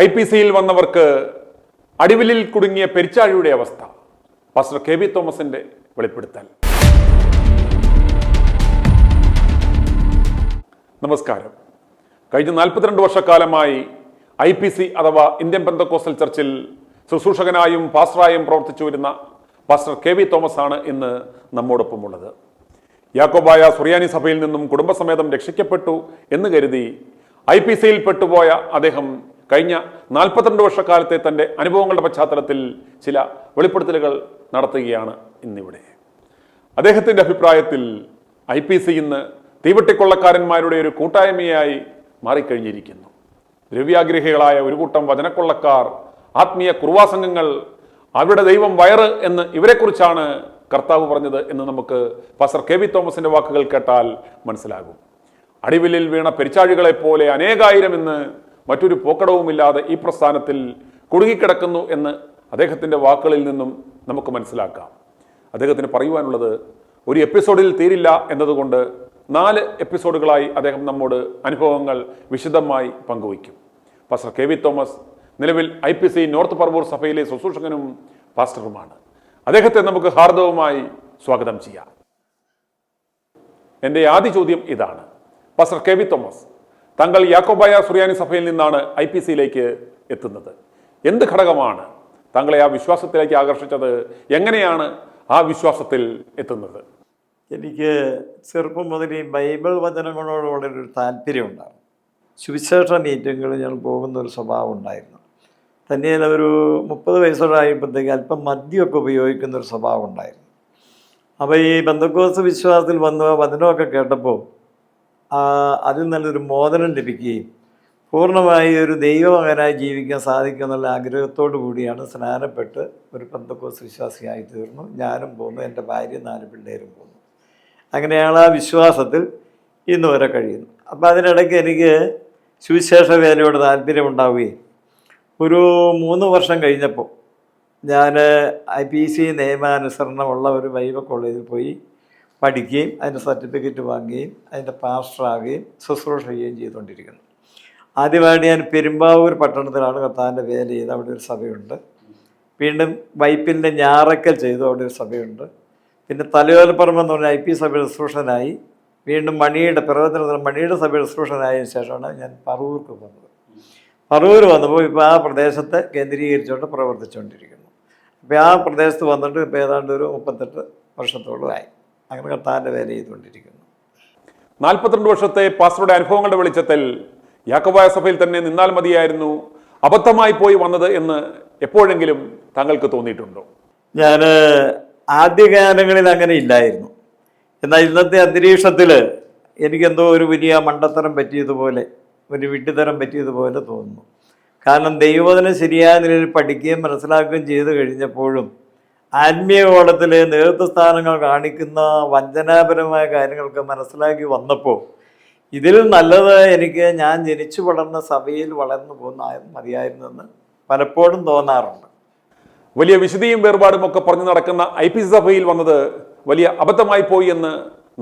I P സിയിൽ വന്നവർക്ക് അടിവിലിൽ കുടുങ്ങിയ പെരിച്ചാഴിയുടെ അവസ്ഥ. പാസ്റ്റർ കെ ബി തോമസിന്റെ വെളിപ്പെടുത്തൽ. നമസ്കാരം. കഴിഞ്ഞ നാൽപ്പത്തിരണ്ട് വർഷക്കാലമായി ഐ പി സി അഥവാ ഇന്ത്യൻ പെന്തക്കോസ്റ്റൽ ചർച്ചിൽ ശുശ്രൂഷകനായും പാസ്റ്ററായും പ്രവർത്തിച്ചു വരുന്ന പാസ്റ്റർ കെ വി തോമസ് ആണ് ഇന്ന് നമ്മോടൊപ്പമുള്ളത്. യാക്കോബായ സുറിയാനി സഭയിൽ നിന്നും കുടുംബസമേതം രക്ഷിക്കപ്പെട്ടു എന്ന് കരുതി ഐ പി സിയിൽ പെട്ടുപോയ അദ്ദേഹം കഴിഞ്ഞ നാൽപ്പത്തിരണ്ട് വർഷക്കാലത്തെ തന്റെ അനുഭവങ്ങളുടെ പശ്ചാത്തലത്തിൽ ചില വെളിപ്പെടുത്തലുകൾ നടത്തുകയാണ് ഇന്നിവിടെ. അദ്ദേഹത്തിന്റെ അഭിപ്രായത്തിൽ ഐ പി സി ഇന്ന് തീവട്ടിക്കൊള്ളക്കാരന്മാരുടെ ഒരു കൂട്ടായ്മയായി മാറിക്കഴിഞ്ഞിരിക്കുന്നു. ദ്രവ്യാഗ്രഹികളായ ഒരു കൂട്ടം വചനക്കൊള്ളക്കാർ ആത്മീയ കുർവാസംഘങ്ങൾ അവരുടെ ദൈവം വയറ് എന്ന് ഇവരെക്കുറിച്ചാണ് കർത്താവ് പറഞ്ഞത് എന്ന് നമുക്ക് പാസ്റ്റർ കെ വി തോമസിന്റെ വാക്കുകൾ കേട്ടാൽ മനസ്സിലാകും. അടിവിലിൽ വീണ പെരിച്ചാഴികളെ പോലെ അനേകായിരം എന്ന് മറ്റൊരു പോക്കടവുമില്ലാതെ ഈ പ്രസ്ഥാനത്തിൽ കുടുങ്ങിക്കിടക്കുന്നു എന്ന് അദ്ദേഹത്തിന്റെ വാക്കുകളിൽ നിന്നും നമുക്ക് മനസ്സിലാക്കാം. അദ്ദേഹത്തിന് പറയുവാനുള്ളത് ഒരു എപ്പിസോഡിൽ തീരില്ല എന്നതുകൊണ്ട് നാല് എപ്പിസോഡുകളായി അദ്ദേഹം നമ്മോട് അനുഭവങ്ങൾ വിശദമായി പങ്കുവയ്ക്കും. പാസ്റ്റർ കെ വി തോമസ് നിലവിൽ I P C north Paravur സഭയിലെ ശുശ്രൂഷകനും പാസ്റ്ററുമാണ്. അദ്ദേഹത്തെ നമുക്ക് ഹാർദവുമായി സ്വാഗതം ചെയ്യാം. എന്റെ ആദ്യ ചോദ്യം ഇതാണ്. പാസ്റ്റർ കെ വി തോമസ് താങ്കൾ യാക്കോബായ സുറിയാനി സഭയിൽ നിന്നാണ് ഐ പി സിയിലേക്ക് എത്തുന്നത്. എന്ത് ഘടകമാണ് താങ്കളെ ആ വിശ്വാസത്തിലേക്ക് ആകർഷിച്ചത്? എങ്ങനെയാണ് ആ വിശ്വാസത്തിൽ എത്തുന്നത്? എനിക്ക് ചെറുപ്പം മുതൽ ഈ ബൈബിൾ വചനങ്ങളോട് വളരെ ഒരു താല്പര്യമുണ്ടായിരുന്നു. സുവിശേഷ മീറ്റിങ്ങുകളിൽ ഞാൻ പോകുന്ന ഒരു സ്വഭാവം ഉണ്ടായിരുന്നു. തന്നെയല്ല ഒരു മുപ്പത് വയസ്സോടായപ്പോഴത്തേക്ക് അല്പം മദ്യമൊക്കെ ഉപയോഗിക്കുന്ന ഒരു സ്വഭാവം ഉണ്ടായിരുന്നു. അപ്പോൾ ഈ ബന്ധക്കോസ് വിശ്വാസത്തിൽ വന്ന് വചനമൊക്കെ കേട്ടപ്പോൾ അതിൽ നല്ലൊരു മോദനം ലഭിക്കുകയും പൂർണമായി ഒരു ദൈവമകനായി ജീവിക്കാൻ സാധിക്കും എന്നുള്ള ആഗ്രഹത്തോടു കൂടിയാണ് സ്നാനപ്പെട്ട് ഒരു പന്തക്കോസ് വിശ്വാസിയായി തീർന്നു. ഞാനും പോന്നു എന്റെ ഭാര്യ നാല് പിള്ളേരും പോന്നു അങ്ങനെയാണ് ആ വിശ്വാസത്തിൽ ഇന്ന് വരെ കഴിയുന്നു അപ്പോൾ അതിനിടയ്ക്ക് എനിക്ക് സുവിശേഷ വേലയോട് താല്പര്യമുണ്ടാവുകയും ഒരു മൂന്ന് വർഷം കഴിഞ്ഞപ്പോൾ ഞാൻ ഐ പി സി നിയമാനുസരണമുള്ള ഒരു വൈവ കോളേജിൽ പോയി പഠിക്കുകയും അതിന്റെ സർട്ടിഫിക്കറ്റ് വാങ്ങുകയും അതിന്റെ പാസ്റ്ററാകുകയും ശുശ്രൂഷ ചെയ്യുകയും ചെയ്തുകൊണ്ടിരിക്കുന്നു. ആദ്യമായിട്ട് ഞാൻ പെരുമ്പാവൂർ പട്ടണത്തിലാണ് കർത്താവിന്റെ വേല ചെയ്ത് അവിടെ ഒരു സഭയുണ്ട്. വീണ്ടും വൈപ്പിന്റെ ഞാറക്കൽ ചെയ്തു. അവിടെ ഒരു സഭയുണ്ട്. പിന്നെ തലയോലപ്പറമ്പ് എന്ന് പറഞ്ഞ ഐ പി സഭയുടെ ശുശ്രൂഷനായി വീണ്ടും മണിയുടെ പ്രവർത്തനത്തിൽ മണിയുടെ സഭയുടെ ശുശ്രൂഷനായതിനു ശേഷമാണ് ഞാൻ പറവൂർക്ക് വന്നത്. പറവൂർ വന്നപ്പോൾ ഇപ്പോൾ ആ പ്രദേശത്തെ കേന്ദ്രീകരിച്ചുകൊണ്ട് പ്രവർത്തിച്ചുകൊണ്ടിരിക്കുന്നു. അപ്പോൾ ആ പ്രദേശത്ത് വന്നിട്ട് ഇപ്പോൾ ഏതാണ്ട് ഒരു മുപ്പത്തെട്ട് വർഷത്തോളമായി. അങ്ങനെ കർത്താവിന്റെ വേല ചെയ്തുകൊണ്ടിരിക്കുന്നു നാൽപ്പത്തിരണ്ട് വർഷത്തെ പാസ്റ്ററുടെ അനുഭവങ്ങളുടെ വെളിച്ചത്തിൽ യാക്കോബായ സഭയിൽ തന്നെ നിന്നാൽ മതിയായിരുന്നു അബദ്ധമായി പോയി വന്നത് എന്ന് എപ്പോഴെങ്കിലും താങ്കൾക്ക് തോന്നിയിട്ടുണ്ടോ? ഞാൻ ആദ്യകാലങ്ങളിൽ അങ്ങനെ ഇല്ലായിരുന്നു. എന്നാൽ ഇന്നത്തെ അന്തരീക്ഷത്തിൽ എനിക്കെന്തോ ഒരു വലിയ മണ്ടത്തരം പറ്റിയതുപോലെ ഒരു വിഡ്ഢിത്തരം പറ്റിയതുപോലെ തോന്നുന്നു. കാരണം ദൈവവചനം ശരിയായ നിലയിൽ പഠിക്കുകയും മനസ്സിലാക്കുകയും ചെയ്തു കഴിഞ്ഞപ്പോഴും ആത്മീയ കോളത്തിൽ നേതൃത്വസ്ഥാനങ്ങൾ കാണിക്കുന്ന വഞ്ചനാപരമായ കാര്യങ്ങളൊക്കെ മനസ്സിലാക്കി വന്നപ്പോൾ ഇതിൽ നല്ലത് എനിക്ക് ഞാൻ ജനിച്ചു വളർന്ന സഭയിൽ വളർന്നു പോകുന്ന മതിയായിരുന്നെന്ന് പലപ്പോഴും തോന്നാറുണ്ട്. വലിയ വിശുദ്ധിയും വേർപാടും ഒക്കെ പറഞ്ഞു നടക്കുന്ന ഐ പി സി സഭയിൽ വന്നത് വലിയ അബദ്ധമായി പോയി എന്ന്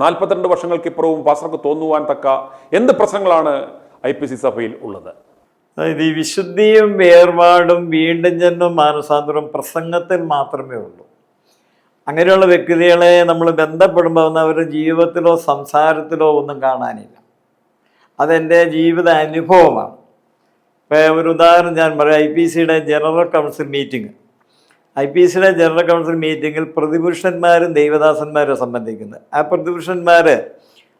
നാൽപ്പത്തിരണ്ട് വർഷങ്ങൾക്കിപ്പുറവും പാസ്റ്റർക്ക് തോന്നുവാൻ തക്ക എന്ത് പ്രശ്നങ്ങളാണ് ഐ പി സി സഭയിൽ ഉള്ളത്? അതായത് ഈ വിശുദ്ധിയും വേർപാടും വീണ്ടും ജന്മം മാനസാന്തരം പ്രസംഗത്തിൽ മാത്രമേ ഉള്ളൂ. അങ്ങനെയുള്ള വ്യക്തികളെ നമ്മൾ ബന്ധപ്പെടുമ്പോൾ അവരുടെ ജീവിതത്തിലോ സംസാരത്തിലോ ഒന്നും കാണാനില്ല. അതെന്റെ ജീവിത അനുഭവമാണ്. ഇപ്പോൾ ഒരു ഉദാഹരണം ഞാൻ പറയാം. ഐ പി സിയുടെ general council meeting. I P സിയുടെ ജനറൽ കൗൺസിൽ മീറ്റിങ്ങിൽ പ്രതിപുരുഷന്മാരും ദൈവദാസന്മാരും സംബന്ധിക്കുന്നത്. ആ പ്രതിപുരുഷന്മാർ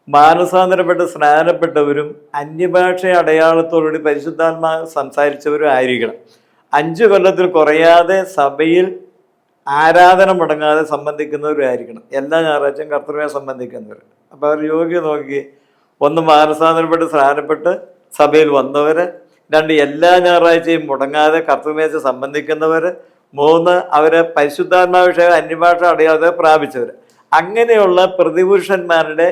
മാനസാന്തരപ്പെട്ട് സ്നാനപ്പെട്ടവരും അന്യഭാഷ അടയാളത്തോടുകൂടി പരിശുദ്ധാത്മാ സംസാരിച്ചവരും ആയിരിക്കണം. അഞ്ച് കൊല്ലത്തിൽ കുറയാതെ സഭയിൽ ആരാധന മുടങ്ങാതെ സംബന്ധിക്കുന്നവരായിരിക്കണം. എല്ലാ ഞായറാഴ്ചയും കർത്തൃമേ സംബന്ധിക്കുന്നവർ അപ്പോൾ അവർ യോഗ്യ നോക്കി ഒന്ന് മാനസാന്തരപ്പെട്ട് സ്നാനപ്പെട്ട് സഭയിൽ വന്നവർ രണ്ട് എല്ലാ ഞായറാഴ്ചയും മുടങ്ങാതെ കർത്തൃമേശ സംബന്ധിക്കുന്നവർ മൂന്ന് അവരെ പരിശുദ്ധാത്മാവിഷയ അന്യഭാഷ അടയാതെ പ്രാപിച്ചവർ അങ്ങനെയുള്ള പ്രതിപുരുഷന്മാരുടെ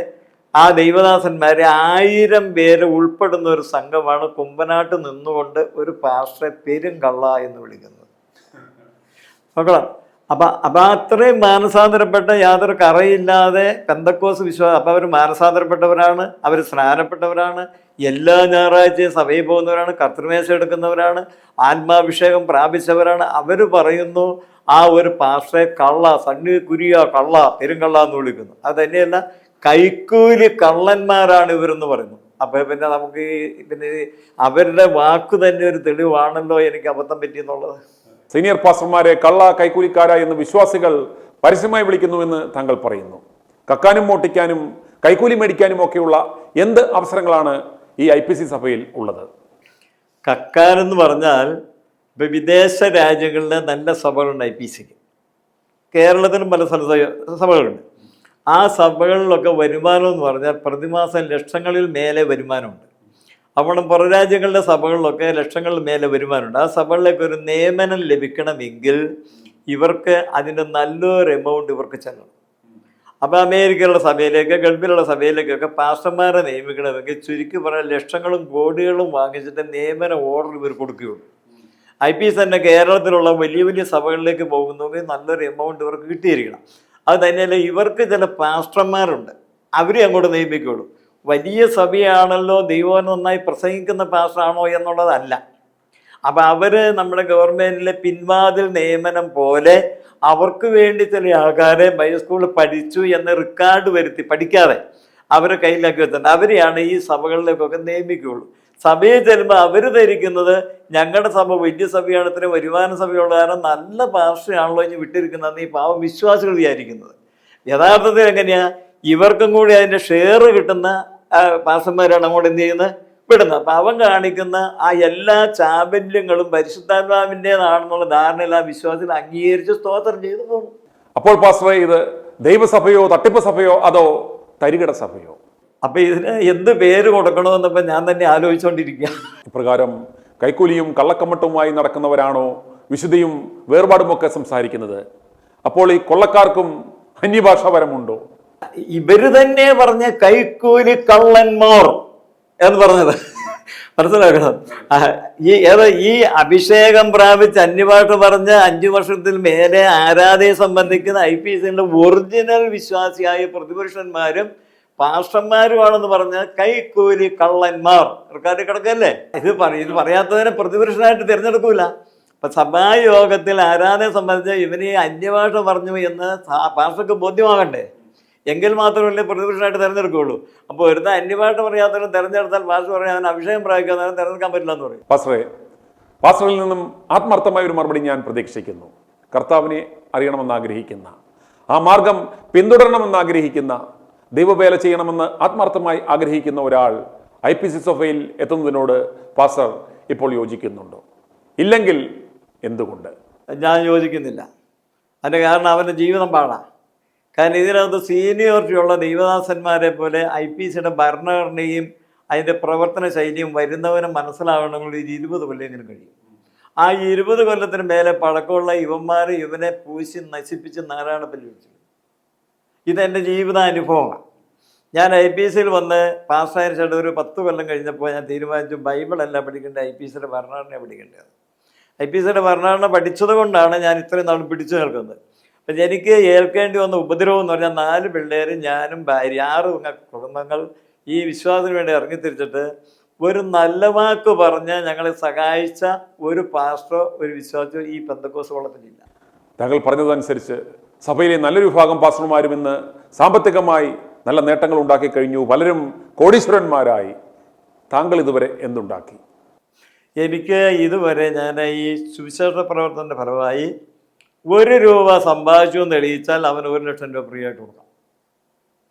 ആ ദൈവദാസന്മാരെ ആയിരം പേര് ഉൾപ്പെടുന്ന ഒരു സംഘമാണ് കുമ്പനാട്ട് നിന്നുകൊണ്ട് ഒരു പാസ്റ്ററെ പെരുങ്കള്ള എന്ന് വിളിക്കുന്നത്. നോക്കണം അപ്പം അപ്പം അത്രയും മാനസാന്തരപ്പെട്ട യാതൊരു കറയില്ലാതെ പെന്തക്കോസ് വിശ്വാസം അപ്പം അവർ മാനസാന്തരപ്പെട്ടവരാണ് അവർ സ്നാനപ്പെട്ടവരാണ് എല്ലാ ഞായറാഴ്ചയും സഭയിൽ പോകുന്നവരാണ് കർത്തൃമേശ എടുക്കുന്നവരാണ് ആത്മാഭിഷേകം പ്രാപിച്ചവരാണ്. അവർ പറയുന്നു ആ ഒരു പാസ്റ്ററെ കള്ള സണ്ണി കുരിയ കള്ള പെരുങ്കള്ള എന്ന് വിളിക്കുന്നു. അത് തന്നെയല്ല കൈക്കൂലി കള്ളന്മാരാണ് ഇവരെന്ന് പറയുന്നു. അപ്പോൾ പിന്നെ നമുക്ക് പിന്നെ അവരുടെ വാക്ക് തന്നെ ഒരു തെളിവാണല്ലോ എനിക്ക് അബദ്ധം പറ്റിയെന്നുള്ളത്. സീനിയർ പാസ്റ്റർമാരെ കള്ള കൈക്കൂലിക്കാര എന്ന് വിശ്വാസികൾ പരസ്യമായി വിളിക്കുന്നുവെന്ന് താങ്കൾ പറയുന്നു. കക്കാനും മോട്ടിക്കാനും കൈക്കൂലി മേടിക്കാനും ഒക്കെയുള്ള എന്ത് അവസരങ്ങളാണ് ഈ ഐ പി സി സഭയിൽ ഉള്ളത്? കക്കാരെന്ന് പറഞ്ഞാൽ ഇപ്പം വിദേശ രാജ്യങ്ങളിലെ നല്ല സഭകളുണ്ട് ഐ പി സിക്ക്. കേരളത്തിലും പല സഭകളുണ്ട്. ആ സഭകളിലൊക്കെ വരുമാനം എന്ന് പറഞ്ഞാൽ പ്രതിമാസം ലക്ഷങ്ങളിൽ മേലെ വരുമാനമുണ്ട്. അപ്പോൾ പുറരാജ്യങ്ങളുടെ സഭകളിലൊക്കെ ലക്ഷങ്ങളിൽ മേലെ വരുമാനമുണ്ട്. ആ സഭകളിലേക്ക് ഒരു നിയമനം ലഭിക്കണമെങ്കിൽ ഇവർക്ക് അതിന്റെ നല്ലൊരു എമൗണ്ട് ഇവർക്ക് ചെല്ലണം. അപ്പോൾ അമേരിക്കയിലുള്ള സഭയിലേക്ക് ഗൾഫിലുള്ള സഭയിലേക്കൊക്കെ പാസ്റ്റർമാരെ നിയമിക്കണമെങ്കിൽ ചുരുക്കി പറഞ്ഞാൽ ലക്ഷങ്ങളും കോടികളും വാങ്ങിച്ചിട്ട് നിയമന ഓർഡർ ഇവർ കൊടുക്കുകയുള്ളൂ. ഐ പി എസ് തന്നെ കേരളത്തിലുള്ള വലിയ വലിയ സഭകളിലേക്ക് പോകുന്നെങ്കിൽ നല്ലൊരു എമൗണ്ട് ഇവർക്ക് കിട്ടിയിരിക്കണം. അത് തന്നെയല്ല ഇവർക്ക് ചില പാസ്റ്റർമാരുണ്ട് അവരെ അങ്ങോട്ട് നിയമിക്കുകയുള്ളൂ. വലിയ സഭയാണല്ലോ ദൈവം നന്നായി പ്രസംഗിക്കുന്ന പാസ്റ്ററാണോ എന്നുള്ളതല്ല. അപ്പം അവർ നമ്മുടെ ഗവൺമെന്റിലെ പിൻവാതിൽ നിയമനം പോലെ അവർക്ക് വേണ്ടി ചില ആൾക്കാരെ ബൈസ്കൂളിൽ പഠിച്ചു എന്ന് റെക്കോർഡ് വരുത്തി പഠിക്കാതെ അവരെ കയ്യിലാക്കി വെച്ചിട്ടുണ്ട്. അവരെയാണ് ഈ സഭകളിലേക്കൊക്കെ നിയമിക്കുകയുള്ളൂ. സഭയിൽ ചെല്ലുമ്പോൾ അവർ ധരിക്കുന്നത് ഞങ്ങളുടെ സഭ വലിയ സഭയാണ് ഇത്ര വരുമാന സഭയുള്ള കാരണം നല്ല പാർശ്വയാണല്ലോ ഇനി വിട്ടിരിക്കുന്നതെന്ന് ഈ പാവം വിശ്വാസികൾ വിചാരിക്കുന്നത്. യഥാർത്ഥത്തിൽ എങ്ങനെയാ? ഇവർക്കും കൂടി അതിന്റെ ഷെയർ കിട്ടുന്ന പാർസന്മാരാണ് അങ്ങോട്ട് എന്ത് ചെയ്യുന്നത്? വിടുന്നത്. അപ്പം അവൻ കാണിക്കുന്ന ആ എല്ലാ ചാബല്യങ്ങളും പരിശുദ്ധാത്മാവിന്റെതാണെന്നുള്ള ധാരണയിൽ ആ വിശ്വാസത്തിൽ അംഗീകരിച്ച് സ്തോത്രം ചെയ്തു പോകുന്നു അപ്പോൾ പാസ്റ്ററെ ഇത് ദൈവസഭയോ തട്ടിപ്പ് സഭയോ അതോ തരികിട സഭയോ? അപ്പൊ ഇതിന് എന്ത് പേര് കൊടുക്കണമെന്നപ്പോൾ ഞാൻ തന്നെ ആലോചിച്ചുകൊണ്ടിരിക്കുക ഇപ്രകാരം കൈക്കൂലിയും കള്ളക്കമ്മട്ടുമായി നടക്കുന്നവരാണോ വിശുദ്ധിയും വേർപാടുമൊക്കെ സംസാരിക്കുന്നത്? അപ്പോൾ ഈ കൊള്ളക്കാർക്കും അന്യഭാഷാപരമുണ്ടോ ഇവർ തന്നെ പറഞ്ഞ കൈക്കൂലി കള്ളന്മാർ എന്ന് പറഞ്ഞത്. മനസ്സിലാക്കണം ഈ ഏത് ഈ അഭിഷേകം പ്രാപിച്ച് അന്യപാട്ട് പറഞ്ഞ അഞ്ചു വർഷത്തിൽ മേലെ ആരാധയെ സംബന്ധിക്കുന്ന ഐ പി എസിന്റെ ഒറിജിനൽ വിശ്വാസിയായ പ്രതിപുരുഷന്മാരും പാഷന്മാരുമാണെന്ന് പറഞ്ഞ കൈക്കൂലി കള്ളന്മാർ. സർക്കാർ കിടക്കല്ലേ? ഇത് പറയും ഇത് പറയാത്തതിനെ പ്രതിപുരുഷനായിട്ട് തിരഞ്ഞെടുക്കൂല. അപ്പൊ സഭായോഗത്തിൽ ആരാധനയെ സംബന്ധിച്ച് ഇവന് അന്യഭാഷ പറഞ്ഞു എന്ന് പാഷക്ക് ബോധ്യമാകണ്ടേ? എങ്കിൽ മാത്രമല്ലേ പ്രതിപക്ഷമായിട്ട് തിരഞ്ഞെടുക്കുകയുള്ളൂ. അപ്പോൾ ഒരുത്ത അന്യഭാഷ പറയാത്തവരും തിരഞ്ഞെടുത്താൽ പാസ് പറയാൻ അതിന് അഭിഷേകം പ്രാപിക്കാത്തവരും തിരഞ്ഞെടുക്കാൻ പറ്റില്ല എന്ന് പറയും. പാസ്റ്ററെ പാസ്റ്ററിൽ നിന്നും ആത്മാർത്ഥമായ ഒരു മറുപടി ഞാൻ പ്രതീക്ഷിക്കുന്നു. കർത്താവിനെ അറിയണമെന്ന് ആഗ്രഹിക്കുന്ന ആ മാർഗം പിന്തുടരണമെന്ന് ആഗ്രഹിക്കുന്ന ദൈവവേല ചെയ്യണമെന്ന് ആത്മാർത്ഥമായി ആഗ്രഹിക്കുന്ന ഒരാൾ ഐ പി സി സഭയിൽ എത്തുന്നതിനോട് പാസ്റ്റർ ഇപ്പോൾ യോജിക്കുന്നുണ്ടോ. ഇല്ലെങ്കിൽ എന്തുകൊണ്ട്? ഞാൻ യോജിക്കുന്നില്ല. അതിന്റെ കാരണം അവന്റെ ജീവിതം പാടാം. കാരണം ഇതിനകത്ത് സീനിയോറിറ്റി ഉള്ള ദൈവദാസന്മാരെ പോലെ ഐ പി സിയുടെ ഭരണഘടനയും അതിന്റെ പ്രവർത്തന ശൈലിയും വരുന്നവനെ മനസ്സിലാവണമെങ്കിൽ ഒരു ഇരുപത് കൊല്ലെങ്കിലും കഴിയും. ആ ഇരുപത് കൊല്ലത്തിന് മേലെ പഴക്കമുള്ള ഇവന്മാർ ഇവനെ പൂശി നശിപ്പിച്ച് നാരായണപ്പല്ലി വിളിച്ചു ഇതെന്റെ ജീവിതാനുഭവമാണ്. ഞാൻ ഐ പി സിയിൽ വന്ന് പാസ്സായ ചേട്ടൻ ഒരു പത്ത് കൊല്ലം കഴിഞ്ഞപ്പോൾ ഞാൻ തീരുമാനിച്ചു ബൈബിളല്ല പഠിക്കേണ്ടത് ഐ പി സിയുടെ ഭരണഘടന പഠിക്കേണ്ടത്. ഐ പി സിയുടെ ഭരണഘടന പഠിച്ചത് കൊണ്ടാണ് ഞാൻ ഇത്രയും നാൾ പിടിച്ചു നിൽക്കുന്നത്. അപ്പം എനിക്ക് ഏൽക്കേണ്ടി വന്ന ഉപദ്രവം എന്ന് പറഞ്ഞാൽ നാല് പിള്ളേരും ഞാനും ഭാര്യ ആറ് കുടുംബങ്ങൾ ഈ വിശ്വാസത്തിന് വേണ്ടി ഇറങ്ങിത്തിരിച്ചിട്ട് ഒരു നല്ല വാക്ക് പറഞ്ഞ് ഞങ്ങളെ സഹായിച്ച ഒരു പാസ്റ്ററോ ഒരു വിശ്വാസോ ഈ പെന്തക്കോസ് വള്ളത്തിലില്ല. താങ്കൾ പറഞ്ഞതനുസരിച്ച് സഭയിലെ നല്ലൊരു വിഭാഗം പാസ്റ്റർമാരും ഇന്ന് സാമ്പത്തികമായി നല്ല നേട്ടങ്ങൾ ഉണ്ടാക്കി കഴിഞ്ഞു. പലരും കോടീശ്വരന്മാരായി. താങ്കൾ ഇതുവരെ എന്തുണ്ടാക്കി? എനിക്ക് ഇതുവരെ ഞാൻ ഈ സുവിശേഷ പ്രവർത്തനത്തിന്റെ ഫലമായി ഒരു രൂപ സമ്പാദിച്ചു എന്ന് തെളിയിച്ചാൽ അവന് ഒരു ലക്ഷം രൂപ ഫ്രീ ആയിട്ട് കൊടുക്കാം.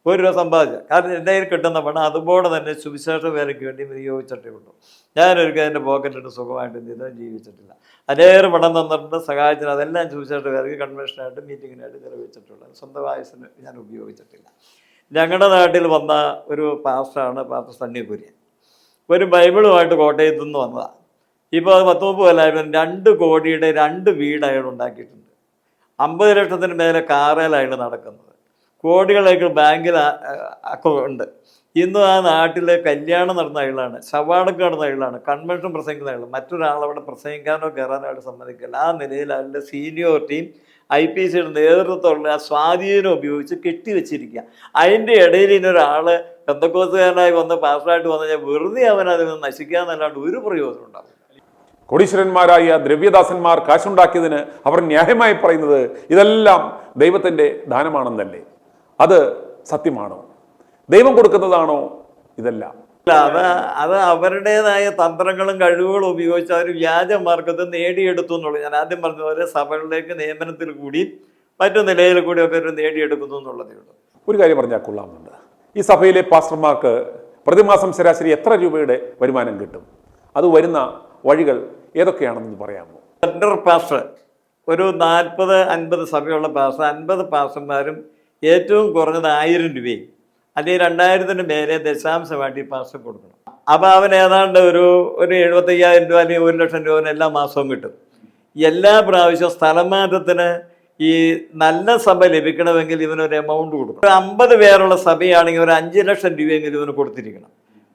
ഒരു രൂപ സമ്പാദിച്ച. കാരണം എന്റെ കയ്യിൽ കിട്ടുന്ന പണം അതുപോലെ തന്നെ സുവിശേഷ വേലയ്ക്ക് വേണ്ടി വിനിയോഗിച്ചിട്ടേ ഉള്ളൂ. ഞാനൊരിക്കലും എന്റെ പോക്കറ്റിട്ട് സുഖമായിട്ട് എന്ത് ജീവിച്ചിട്ടില്ല. അനേറെ പണം തന്നിട്ടുണ്ട് സഹായത്തിന് അതെല്ലാം സുവിശേഷ വേലയ്ക്ക് കൺവെൻഷനായിട്ട് മീറ്റിങ്ങിനായിട്ട് ചെലവഴിച്ചിട്ടുള്ളത് സ്വന്തം ആയുസിന് ഞാൻ ഉപയോഗിച്ചിട്ടില്ല. ഞങ്ങളുടെ നാട്ടിൽ വന്ന ഒരു പാസ്റ്ററാണ് പാസ്റ്റർ സണ്ണി കുര്യൻ. ഒരു ബൈബിളുമായിട്ട് കോട്ടയത്തു നിന്ന് വന്നതാണ് ഇപ്പോൾ അത് പത്ത് മുപ്പത് കൊല്ലായ്മ രണ്ട് കോടിയുടെ രണ്ട് വീട് അയാൾ ഉണ്ടാക്കിയിട്ടുണ്ട്. അമ്പത് ലക്ഷത്തിന് മേലെ കാറേലായിട്ട് നടക്കുന്നത്. കോടികളേക്ക് ബാങ്കിൽ അക്കൗണ്ട് ഇന്ന് ആ നാട്ടിലെ കല്യാണം നടന്ന അയാളാണ് ശവാടക്ക് നടന്ന അയാളാണ് കൺവെൻഷൻ പ്രസംഗിക്കുന്ന അയാൾ മറ്റൊരാളവിടെ പ്രസംഗിക്കാനോ കയറാനോ ആയിട്ട് സമ്മതിക്കില്ല. ആ നിലയിൽ അതിന്റെ സീനിയോറിറ്റിയും ഐ പി സിയുടെ നേതൃത്വമുള്ള ആ സ്വാധീനം ഉപയോഗിച്ച് കെട്ടിവെച്ചിരിക്കുക. അതിന്റെ ഇടയിൽ ഇനൊരാൾ ബന്ധക്കോസുകാരനായി വന്ന് പാസ്സായിട്ട് വന്നു കഴിഞ്ഞാൽ വെറുതെ അവൻ അതിൽ നിന്ന് നശിക്കാന്നല്ലാണ്ട് ഒരു പ്രയോജനം ഉണ്ടാവും കോടീശ്വരന്മാരായ ദ്രവ്യദാസന്മാർ കാശുണ്ടാക്കിയതിന് അവർ ന്യായമായി പറയുന്നത് ഇതെല്ലാം ദൈവത്തിന്റെ ദാനമാണെന്നല്ലേ? അത് സത്യമാണോ? ദൈവം കൊടുക്കുന്നതാണോ ഇതല്ല? അത് അത് അവരുടേതായ തന്ത്രങ്ങളും കഴിവുകളും ഉപയോഗിച്ച് അവർ വ്യാജ മാർഗത്തെ നേടിയെടുത്തു എന്നുള്ളത് ഞാൻ ആദ്യം പറഞ്ഞ പോലെ സഭകളിലേക്ക് നിയമനത്തിൽ കൂടി മറ്റു നിലയിൽ കൂടി അവർ നേടിയെടുക്കുന്നു എന്നുള്ളതേ ഉള്ളൂ. ഒരു കാര്യം പറഞ്ഞാൽ കൊള്ളാമെന്നുണ്ട് ഈ സഭയിലെ പാസ്റ്റർമാർക്ക് പ്രതിമാസം ശരാശരി എത്ര രൂപയുടെ വരുമാനം കിട്ടും? അത് വരുന്ന വഴികൾ ഏതൊക്കെയാണെന്ന് പറയാമോ? സെൻട്രൽ പാസ്റ്റർ ഒരു നാൽപ്പത് അൻപത് സഭയുള്ള പാസ്റ്റർ അൻപത് പാസ്റ്റർമാരും ഏറ്റവും കുറഞ്ഞത് ആയിരം രൂപയും അല്ലെങ്കിൽ രണ്ടായിരത്തിന് മേലെ ദശാംശമായിട്ട് ഈ പാസ്റ്റർ കൊടുക്കണം. അപ്പോൾ അവൻ ഏതാണ്ട് ഒരു ഒരു എഴുപത്തയ്യായിരം രൂപ അല്ലെങ്കിൽ ഒരു ലക്ഷം രൂപ എല്ലാ മാസവും കിട്ടും. എല്ലാ പ്രാവശ്യവും സ്ഥലം മാറ്റത്തിന് ഈ നല്ല സഭ ലഭിക്കണമെങ്കിൽ ഇവനൊരു എമൗണ്ട് കൊടുക്കും ഒരു അമ്പത് പേരുള്ള സഭയാണെങ്കിൽ ഒരു അഞ്ച് ലക്ഷം രൂപയെങ്കിലും ഇവന് കൊടുത്തിരിക്കണം.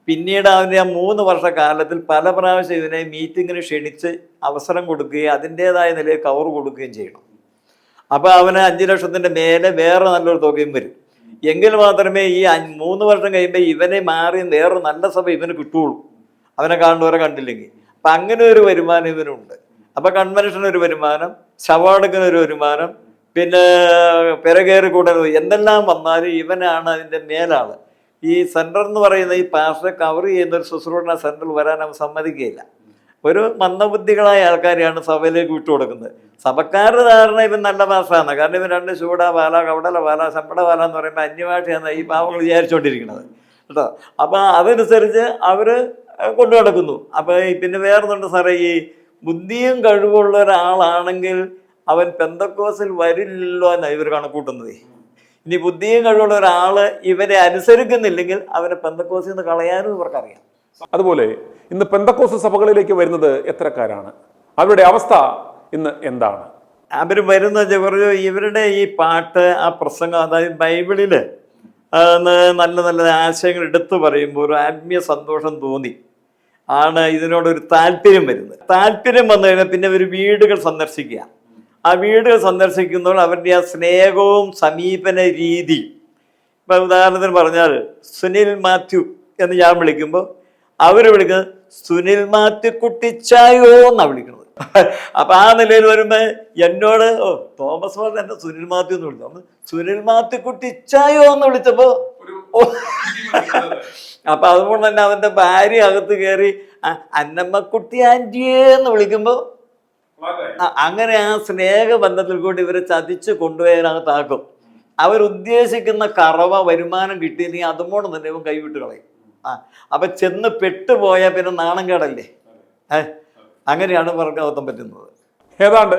പിന്നീട് അതിന്റെ ആ മൂന്ന് വർഷ കാലത്തിൽ പല പ്രാവശ്യം ഇതിനെ മീറ്റിങ്ങിന് ക്ഷണിച്ച് അവസരം കൊടുക്കുകയും അതിന്റേതായ നിലയിൽ കവർ കൊടുക്കുകയും ചെയ്യണം. അപ്പോൾ അവന് അഞ്ച് ലക്ഷത്തിന്റെ മേലെ വേറെ നല്ലൊരു തുകയും വരും. എങ്കിൽ മാത്രമേ ഈ മൂന്ന് വർഷം കഴിയുമ്പോൾ ഇവനെ മാറി വേറെ നല്ല സഭ ഇവന് കിട്ടുള്ളൂ അവനെ കാണുന്നവരെ കണ്ടില്ലെങ്കിൽ. അപ്പം അങ്ങനെ ഒരു വരുമാനം ഇവനുണ്ട്. അപ്പം കൺവെൻഷൻ ഒരു വരുമാനം ശവാടക്കിന് ഒരു വരുമാനം പിന്നെ പിറകേറി കൂടരുത് എന്തെല്ലാം വന്നാലും ഇവനാണ് അതിന്റെ മേലാൾ. ഈ സെന്റർ എന്ന് പറയുന്ന ഈ പാസ്റ്ററെ കവർ ചെയ്യുന്ന ഒരു ശുശ്രൂഷ സെന്ററിൽ വരാൻ അവൻ സമ്മതിക്കുകയില്ല. ഒരു മന്ദബുദ്ധികളായ ആൾക്കാരെയാണ് സഭയിലേക്ക് വിട്ടുകൊടുക്കുന്നത് സഭക്കാരുടെ ധാരണ ഇവൻ നല്ല പാസ്സാണ് കാരണം ഇവൻ രണ്ട് ചൂട പാല കവടല പാല ശമ്പട പാല എന്ന് പറയുമ്പോൾ അന്യഭാഷയാണ് ഈ പാവങ്ങൾ വിചാരിച്ചുകൊണ്ടിരിക്കുന്നത് കേട്ടോ? അപ്പോൾ അതനുസരിച്ച് അവർ കൊണ്ടു നടക്കുന്നു. അപ്പോൾ പിന്നെ വേറൊന്നുണ്ട് സാറേ ഈ ബുദ്ധിയും കഴിവുള്ള ഒരാളാണെങ്കിൽ അവൻ പെന്തക്കോസിൽ വരില്ലല്ലോ എന്നാണ് ഇവർ കണക്കൂട്ടുന്നത്. ഇനി ബുദ്ധിയും കഴിവുള്ള ഒരാൾ ഇവരെ അനുസരിക്കുന്നില്ലെങ്കിൽ അവരെ പെന്തക്കോസിൽ നിന്ന് കളയാനും ഇവർക്കറിയാം. അതുപോലെ ഇന്ന് പെന്തക്കോസ് സഭകളിലേക്ക് വരുന്നത് എത്രക്കാരാണ് അവരുടെ അവസ്ഥ ഇന്ന് എന്താണ്? അവർ വരുന്ന പറഞ്ഞു ഇവരുടെ ഈ പാട്ട് ആ പ്രസംഗം അതായത് ബൈബിളിൽ നല്ല നല്ല ആശയങ്ങൾ എടുത്തു പറയുമ്പോൾ ഒരു ആത്മീയ സന്തോഷം തോന്നി. ആണ് ഇതിനോടൊരു താല്പര്യം വരുന്നത്. താല്പര്യം വന്നു കഴിഞ്ഞാൽ പിന്നെ ഒരു വീടുകൾ സന്ദർശിക്കുക. ആ വീട് സന്ദർശിക്കുമ്പോൾ അവരുടെ ആ സ്നേഹവും സമീപന രീതി. ഇപ്പം ഉദാഹരണത്തിന് പറഞ്ഞാൽ സുനിൽ മാത്യു എന്ന് ഞാൻ വിളിക്കുമ്പോൾ അവർ വിളിക്കുന്നത് സുനിൽ മാത്യു കുട്ടിച്ചായോ എന്നാണ് വിളിക്കുന്നത്. അപ്പൊ ആ നിലയിൽ വരുമ്പോൾ എന്നോട് ഓ തോമസ് പറഞ്ഞ എന്നെ സുനിൽ മാത്യു എന്ന് വിളിച്ചു. സുനിൽ മാത്യു കുട്ടിച്ചായോ എന്ന് വിളിച്ചപ്പോൾ അപ്പൊ അതുകൊണ്ട് തന്നെ അവന്റെ ഭാര്യ അകത്ത് കയറി അന്നമ്മക്കുട്ടി കുട്ടി ആന്റിയേ എന്ന് വിളിക്കുമ്പോ ആ, അങ്ങനെ ആ സ്നേഹബന്ധത്തിൽ കൂടി ഇവരെ ചതിച്ച് കൊണ്ടുപോയതിനകത്താക്കും അവരുദ്ദേശിക്കുന്ന കറവ വരുമാനം കിട്ടിയെങ്കിൽ അതുമോട് തന്നെ ഇവൻ കൈവിട്ട് കളയും. ആ അപ്പൊ ചെന്ന് പെട്ടുപോയാൽ പിന്നെ നാണം കേടല്ലേ? അങ്ങനെയാണ് വർക്കകത്തം പറ്റുന്നത്. ഏതാണ്ട്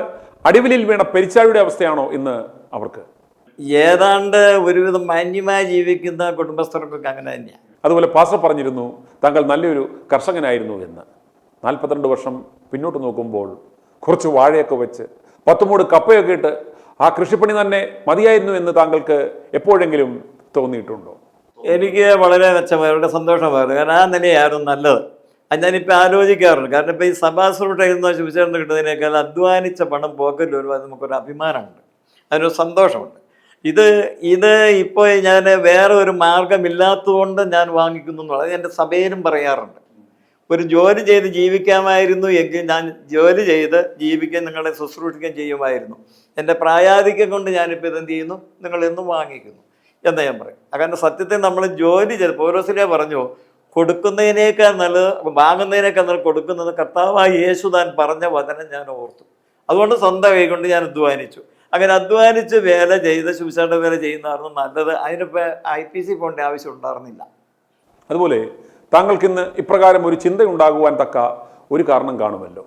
അടിവിലിൽ വീണ പെരിച്ചാഴിയുടെ അവസ്ഥയാണോ ഇന്ന് അവർക്ക്? ഏതാണ്ട് ഒരുവിധം മാന്യമായി ജീവിക്കുന്ന കുടുംബസ്ഥർക്കൊക്കെ അങ്ങനെ തന്നെയാണ് അതുപോലെ പാസ്റ്റർ പറഞ്ഞിരുന്നു താങ്കൾ നല്ലൊരു കർഷകനായിരുന്നു എന്ന്. നാൽപ്പത്തിരണ്ട് വർഷം പിന്നോട്ട് നോക്കുമ്പോൾ കുറച്ച് വാഴയൊക്കെ വെച്ച് പത്തുമൂട് കപ്പയൊക്കെ ഇട്ട് ആ കൃഷിപ്പണി തന്നെ മതിയായിരുന്നു എന്ന് താങ്കൾക്ക് എപ്പോഴെങ്കിലും തോന്നിയിട്ടുണ്ടോ? എനിക്ക് വളരെ മെച്ചമായി വളരെ സന്തോഷമായിരുന്നു. കാരണം ആ നിലയായിരുന്നു നല്ലത്. അത് ഞാനിപ്പോൾ ആലോചിക്കാറുണ്ട്. കാരണം ഇപ്പോൾ ഈ സഭാശ്രൂട്ടയിൽ നിന്ന് ശുചിചേർന്ന് കിട്ടുന്നതിനേക്കാൾ അധ്വാനിച്ച പണം പോക്കറ്റിൽ വരുമ്പോൾ നമുക്കൊരു അഭിമാനമുണ്ട്. അതിനൊരു സന്തോഷമുണ്ട്. ഇത് ഇത് ഇപ്പോൾ ഞാൻ വേറെ ഒരു മാർഗമില്ലാത്തതുകൊണ്ട് ഞാൻ വാങ്ങിക്കുന്നു എന്നുള്ളത് എന്റെ സഭയിലും പറയാറുണ്ട്. ഒരു ജോലി ചെയ്ത് ജീവിക്കാമായിരുന്നു എങ്കിൽ ഞാൻ ജോലി ചെയ്ത് ജീവിക്കാൻ നിങ്ങളെ ശുശ്രൂഷിക്കുകയും ചെയ്യുമായിരുന്നു. എന്റെ പ്രായാധിക്യം കൊണ്ട് ഞാനിപ്പോൾ ഇതെന്ത് ചെയ്യുന്നു? നിങ്ങൾ എന്നും വാങ്ങിക്കുന്നു. എന്ന് ഞാൻ പറയും. കാരണം സത്യത്തെ നമ്മൾ ജോലി ചെയ്ത് പൗരോസിലെ പറഞ്ഞു കൊടുക്കുന്നതിനേക്കാൾ നല്ലത് വാങ്ങുന്നതിനേക്കാൾ നല്ലത് കൊടുക്കുന്നത് കർത്താവായി യേശു താൻ പറഞ്ഞ വചനം ഞാൻ ഓർത്തു. അതുകൊണ്ട് സ്വന്തം കൈ കൊണ്ട് ഞാൻ അധ്വാനിച്ചു. അങ്ങനെ അധ്വാനിച്ച് വേല ചെയ്ത് ശുശ്രൂഷയുടെ വേല ചെയ്യുന്നതായിരുന്നു നല്ലത്. അതിനിപ്പോൾ ഐ പി സി പോകേണ്ട ആവശ്യം ഉണ്ടായിരുന്നില്ല. അതുപോലെ താങ്കൾക്ക് ഇന്ന് ഇപ്രകാരം ഒരു ചിന്തയുണ്ടാകുവാൻ തക്ക ഒരു കാരണം കാണുമല്ലോ.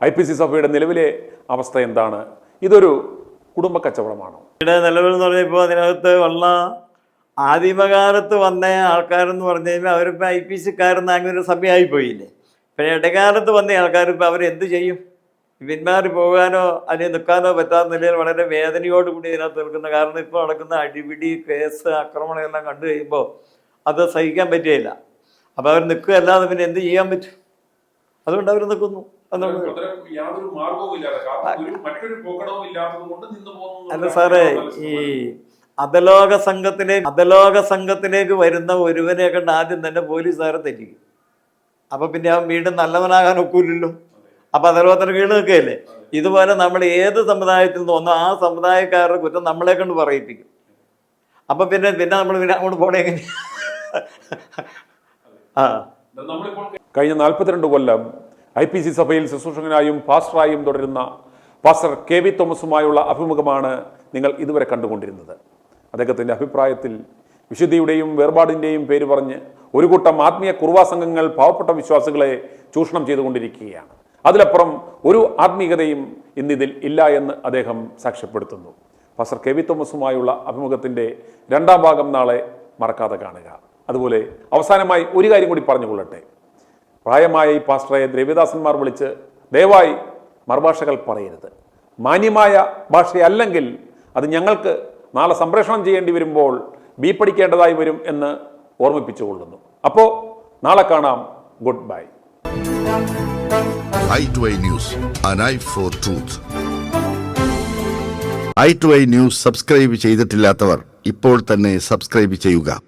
ഐ പി സി സഭയുടെ നിലവിലെ അവസ്ഥ എന്താണ്? ഇതൊരു കുടുംബ കച്ചവടമാണോ? ഇവിടെ നിലവിൽ എന്ന് പറഞ്ഞപ്പോൾ അതിനകത്ത് ഉള്ള ആദിമകാലത്ത് വന്ന ആൾക്കാരെന്ന് പറഞ്ഞു കഴിഞ്ഞാൽ അവരിപ്പോൾ ഐ പി സിക്കാരെന്ന് അങ്ങനെ ഒരു സഭയായി പോയില്ലേ പിന്നെ ഇടകാലത്ത് വന്ന ആൾക്കാർ ഇപ്പോൾ അവരെന്ത് ചെയ്യും? പിന്മാറി പോകാനോ അല്ലെങ്കിൽ നിൽക്കാനോ പറ്റാത്ത നിലയിൽ വളരെ വേദനയോട് കൂടി ഇതിനകത്ത് നിൽക്കുന്ന കാരണം ഇപ്പോൾ നടക്കുന്ന അടിപിടി കേസ് ആക്രമണം എല്ലാം കണ്ടു കഴിയുമ്പോൾ അത് സഹിക്കാൻ പറ്റുകയില്ല. അപ്പോൾ അവർ നിൽക്കുകയല്ലാതെ പിന്നെ എന്ത് ചെയ്യാൻ പറ്റും? അതുകൊണ്ട് അവർ നിൽക്കുന്നു. അല്ല സാറേ ഈ അധലോക സംഘത്തിലേക്ക് അധലോക സംഘത്തിലേക്ക് വരുന്ന ഒരുവനെ കണ്ട് ആദ്യം തന്നെ പോലീസുകാരെ തെറ്റിക്കും. അപ്പൊ പിന്നെ അവൻ വീണ്ടും നല്ലവനാകാൻ ഒക്കൂലല്ലോ അപ്പൊ അധലോകത്തിന് വീണ് നിൽക്കുകയല്ലേ? ഇതുപോലെ നമ്മൾ ഏത് സമുദായത്തിൽ നിന്ന് വന്നോ ആ സമുദായക്കാരുടെ കുറ്റം നമ്മളെ കണ്ട് പറയിപ്പിക്കും. അപ്പൊ പിന്നെ പിന്നെ നമ്മൾ പിന്നെ അങ്ങോട്ട് പോണേ കഴിഞ്ഞ നാൽപ്പത്തിരണ്ട് കൊല്ലം ഐ പി സി സഭയിൽ ശുശ്രൂഷകനായും പാസ്റ്ററായും തുടരുന്ന പാസ്റ്റർ കെ വി തോമസുമായുള്ള അഭിമുഖമാണ് നിങ്ങൾ ഇതുവരെ കണ്ടുകൊണ്ടിരുന്നത്. അദ്ദേഹത്തിന്റെ അഭിപ്രായത്തിൽ വിശുദ്ധിയുടെയും വേർപാടിന്റെയും പേര് പറഞ്ഞ് ഒരു കൂട്ടം ആത്മീയ കുറുവാ സംഘങ്ങൾ പാവപ്പെട്ട വിശ്വാസികളെ ചൂഷണം ചെയ്തുകൊണ്ടിരിക്കുകയാണ്. അതിലപ്പുറം ഒരു ആത്മീയതയും ഇന്നിതിൽ ഇല്ല എന്ന് അദ്ദേഹം സാക്ഷ്യപ്പെടുത്തുന്നു. പാസ്റ്റർ കെ വി തോമസുമായുള്ള അഭിമുഖത്തിന്റെ രണ്ടാം ഭാഗം നാളെ മറക്കാതെ കാണുക. അതുപോലെ അവസാനമായി ഒരു കാര്യം കൂടി പറഞ്ഞുകൊള്ളട്ടെ. പ്രായമായ ഈ പാസ്റ്ററെ ദ്രവ്യദാസന്മാർ വിളിച്ച് ദയവായി മറുഭാഷകൾ പറയരുത്. മാന്യമായ ഭാഷയല്ലെങ്കിൽ അത് ഞങ്ങൾക്ക് നാളെ സംപ്രേഷണം ചെയ്യേണ്ടി വരുമ്പോൾ ബീപ്പടിക്കേണ്ടതായി വരും എന്ന് ഓർമ്മിപ്പിച്ചു കൊള്ളുന്നു അപ്പോൾ നാളെ കാണാം. Good bye. I truth. I to I news subscribe ചെയ്തിട്ടില്ലാത്തവർ ഇപ്പോൾ തന്നെ സബ്സ്ക്രൈബ് ചെയ്യുക.